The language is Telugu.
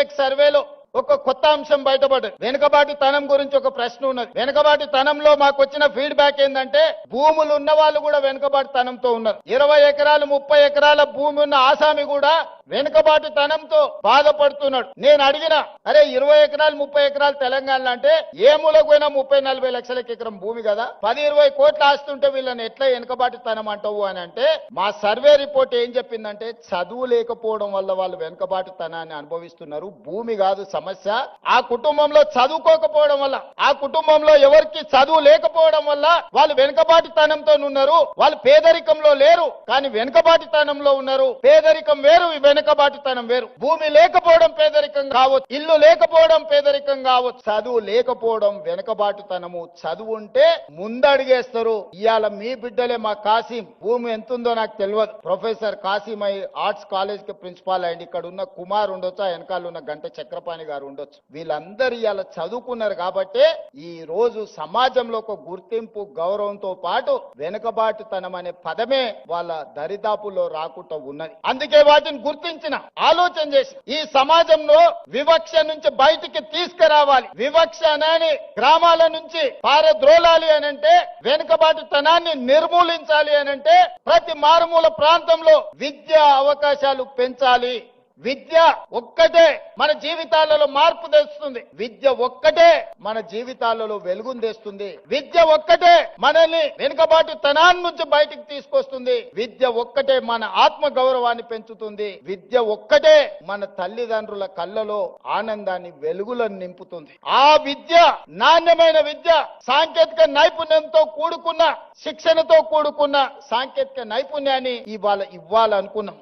ఇంపెక్ట్ సర్వేలో ఒక కొత్త అంశం బయటపడ్డది. వెనుకబాటి తనం గురించి ఒక ప్రశ్న ఉన్నది. వెనుకబాటి తనంలో మాకు వచ్చిన ఫీడ్బ్యాక్ ఏంటంటే భూములు ఉన్న వాళ్ళు కూడా వెనుకబాటి తనంతో ఉన్నారు. ఇరవై ఎకరాలు ముప్పై ఎకరాల భూమి ఉన్న ఆసామి కూడా వెనుకబాటు తనంతో బాధపడుతున్నాడు. నేను అడిగిన అరే ఇరవై ఎకరాలు ముప్పై ఎకరాలు తెలంగాణలో అంటే ఏ మూలకు పోయినా ముప్పై నలభై లక్షలకి ఎకరం భూమి కదా. పది ఇరవై కోట్లు ఆస్తుంటే వీళ్ళని ఎట్లా వెనుకబాటు తనం అంటావు అని అంటే మా సర్వే రిపోర్ట్ ఏం చెప్పిందంటే చదువు లేకపోవడం వల్ల వాళ్ళు వెనుకబాటు తనాన్ని అనుభవిస్తున్నారు. భూమి కాదు సమస్య. ఆ కుటుంబంలో చదువుకోకపోవడం వల్ల ఆ కుటుంబంలో ఎవరికి చదువు లేకపోవడం వల్ల వాళ్ళు వెనుకబాటుతనంతో ఉన్నారు వాళ్ళు పేదరికంలో లేరు కానీ వెనుకబాటుతనంలో ఉన్నారు. పేదరికం వేరు వెనుకబాటుతనం వేరు. భూమి లేకపోవడం పేదరికం కావచ్చు ఇల్లు లేకపోవడం పేదరికం కావచ్చు చదువు లేకపోవడం వెనుకబాటుతనము. చదువు ఉంటే ముందడిగేస్తారు. ఇవాళ మీ బిడ్డలే మా కాసిం. భూమి ఎంతుందో నాకు తెలియదు ప్రొఫెసర్ కాసిం అయి ఆర్ట్స్ కాలేజ్కి ప్రిన్సిపాల్ అయ్యింది ఇక్కడ ఉన్న కుమార్ ఉండొచ్చు ఆ వెనకాల ఉన్న గంట చక్రపాణి గారు ఉండొచ్చు. వీళ్ళందరూ ఇవాళ చదువుకున్నారు కాబట్టి ఈ రోజు సమాజంలో ఒక గుర్తింపు గౌరవంతో పాటు వెనుకబాటుతనం అనే పదమే వాళ్ళ దరిదాపుల్లో రాకుండా ఉన్నది. అందుకే వాటిని గుర్తించిన ఆలోచన చేసి ఈ సమాజంలో వివక్ష నుంచి బయటికి తీసుకురావాలి. వివక్ష అనేది గ్రామాల నుంచి పారద్రోలాలి అని అంటే వెనుకబాటుతనాన్ని నిర్మూలించాలి అని అంటే ప్రతి మారుమూల ప్రాంతంలో విద్యా అవకాశాలు పెంచాలి. విద్య ఒక్కటే మన జీవితాలలో మార్పు తెస్తుంది. విద్య ఒక్కటే మన జీవితాలలో వెలుగును తెస్తుంది. విద్య ఒక్కటే మనల్ని వెనుకబాటు తనాన్ని నుంచి బయటికి తీసుకొస్తుంది. విద్య ఒక్కటే మన ఆత్మ గౌరవాన్ని పెంచుతుంది. విద్య ఒక్కటే మన తల్లిదండ్రుల కళ్ళలో ఆనందాన్ని వెలుగులను నింపుతుంది. ఆ విద్య నాణ్యమైన విద్య సాంకేతిక నైపుణ్యంతో కూడుకున్న శిక్షణతో కూడుకున్న సాంకేతిక నైపుణ్యాన్ని ఇవాళ ఇవ్వాలనుకున్నాం.